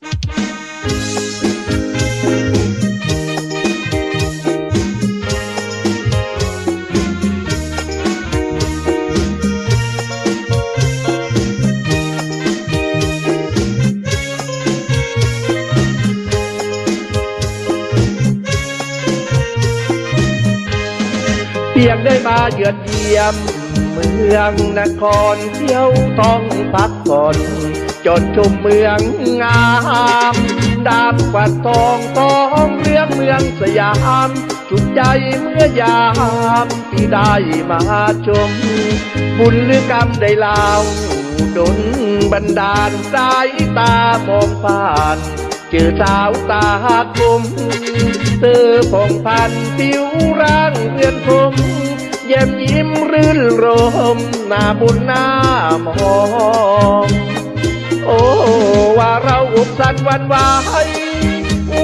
เพียงได้มาเยือนเยี่ยม เมืองนครเที่ยวท่องพักผ่อน จนชมเมืองงามดาบกวัดทองทองเรื่องเมืองสยาม จุดใจเมื่อยามที่ได้มาชม บุญหรือกรรมได้เล่าดนบันดาลสายตามองผ่านเจอสาวตากลมเธอผ่องพันผิวร่างเรือนพรมแย้มยิ้มรื่นรมหน้าบุญหน้ามอง โอ้ว่าเราอุบสันวันไหว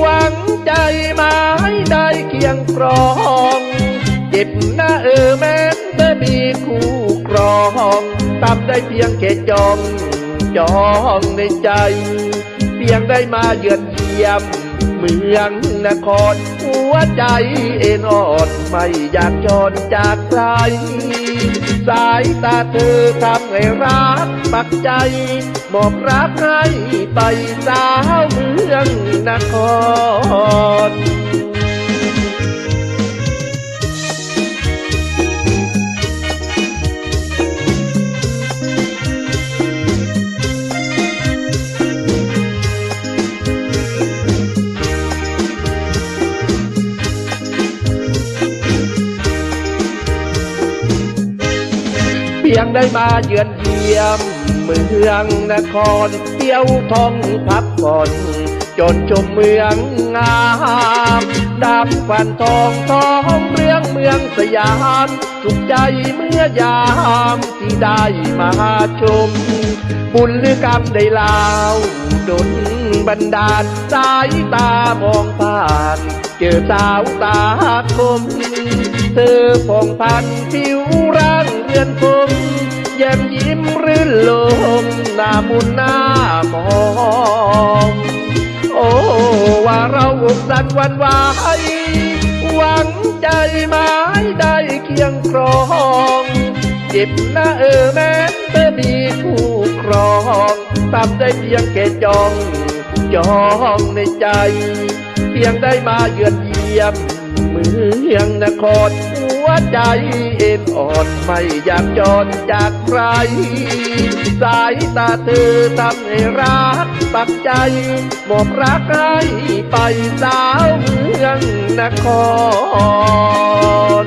หวังใจมาให้ได้เคียงครองเจ็บหน้าเออแม้ไม่มีคู่ครองตามได้เพียงแค่จองจองในใจ เพียงได้มาเยือนเยี่ยมเมืองนครหัวใจเอ็นอ่อนไม่อยากจรจากใครสายตาเธอทำให้รักปักใจ บอกรักให้ไปสาวเมืองนคร ยงได้มาเยือนเยี่ยม เมืองนคร เที่ยวท่องพักผ่อนจนชมเมืองงามดาบฟันทองทองเรื่องเมืองสยามสุขใจเมื่อยามที่ได้มาชม บุญหรือกรรมได้ลาวดนบันดาลสายตามองผ่าน เจอสาวตาคม เธอผ่องพันผิวร่างเรือนคมแย้มยิ้มรื่นลมหน้ามุนหน้ามองโอ้ว่าเราอกสันวันไหวหวังใจไม้ได้เคียงครองเจ็บหน้าเออแม้เธอมีคู่ครองตามได้เพียงแค่จองจองในใจ เพียงได้มาเยือนเยี่ยม เมืองนครหัวใจเอ็นอ่อนไม่อยากจอดจากใคร สายตาเธอทำให้รักปักใจมอบรักให้ไปสาวเมืองนคร